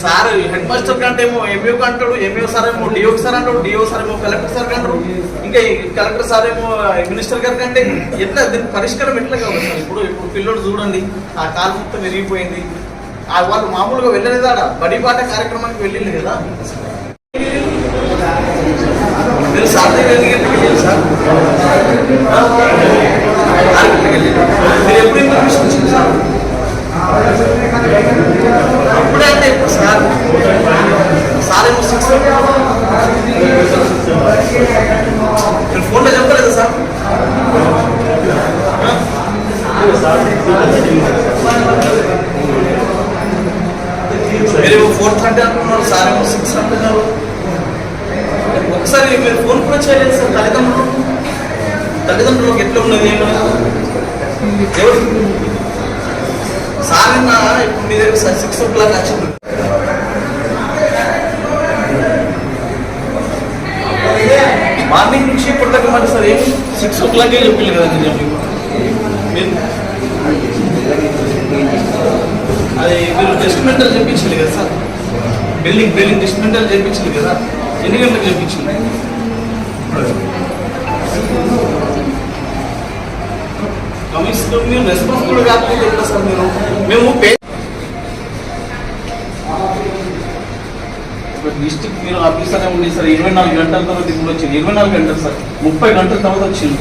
Sir head master కంటే ఏమో MEO అంటాడు ఎంఈఓ సార్ ఏమో డిఓ సార్ అంటాడు డిఓ సార్ ఏమో కలెక్టర్ సార్ అంటారు ఇంకా కలెక్టర్ సార్ ఏమో మినిస్టర్ గారి కంటే ఎట్లా దీని పరిష్కారం ఎట్లా కావాలి సార్? ఇప్పుడు ఇప్పుడు పిల్లోడు చూడండి ఆ కాలు మొత్తం విరిగిపోయింది. వాళ్ళు మామూలుగా వెళ్ళలేదు ఆడ. బడి పాట కార్యక్రమానికి వెళ్ళింది కదా. మీరు సార్ దగ్గర సార్ ఆ? ఆరు గంటలకు వెళ్ళారు. మీరు ఎప్పుడు ఇన్ఫర్మేషన్ వచ్చింది సార్ అప్పుడే అంటే ఇప్పుడు సార్ సార్ ఏమో సిక్స్ మీరు ఫోన్లో చెప్పలేదు సార్ మీరు ఫోర్త్ హండ్రెడ్ అనుకున్నారు సార్ ఏమో సిక్స్ అంటున్నారు. ఒకసారి మీరు ఫోన్ కూడా చేయలేదు సార్ తల్లిదండ్రులు తల్లిదండ్రులకు ఎట్లా ఉన్నది ఏమన్నది ఎవరు? సార్ నిన్న ఇప్పుడు మీ దగ్గర సార్ సిక్స్ ఓ క్లాక్ వచ్చింది. మార్నింగ్ నుంచి ఇప్పటిదాకా మరి సార్ ఏం? సిక్స్ ఓ క్లాకే చెప్పలేదు కదా చెప్పి మీరు అది మీరు డిస్మెంటల్ చేయించింది కదా సార్. బిల్డింగ్ బిల్డింగ్ డిస్మెంటల్ చేయించింది కదా. ఎన్ని గంటలకు చేయించింది కమిషన్ మీరు రెస్పాన్సిబుల్ కాకపోతే ఎట్లా సార్ మీరు? మేము పే డిస్టిక్ మీరు ఆఫీసర్ ఉండి సార్ ఇరవై నాలుగు గంటల తర్వాత ఇప్పుడు వచ్చింది. ఇరవై నాలుగు గంటలు సార్. ముప్పై గంటల తర్వాత వచ్చింది.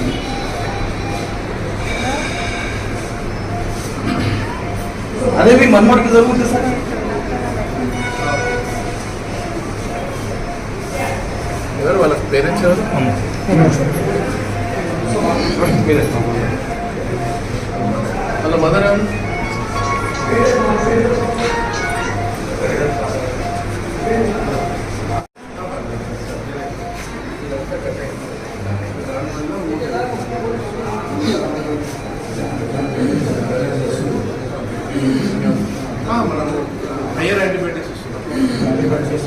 అదే మీ మనమడికి జరుగుతుంది సార్? ఎవరు వాళ్ళ పేరెంట్స్ ఎవరు? వాళ్ళ మదర్ ఎవరు? మనము హయ్యర్ యాంటీబయాటిక్స్ ఇస్తున్నాం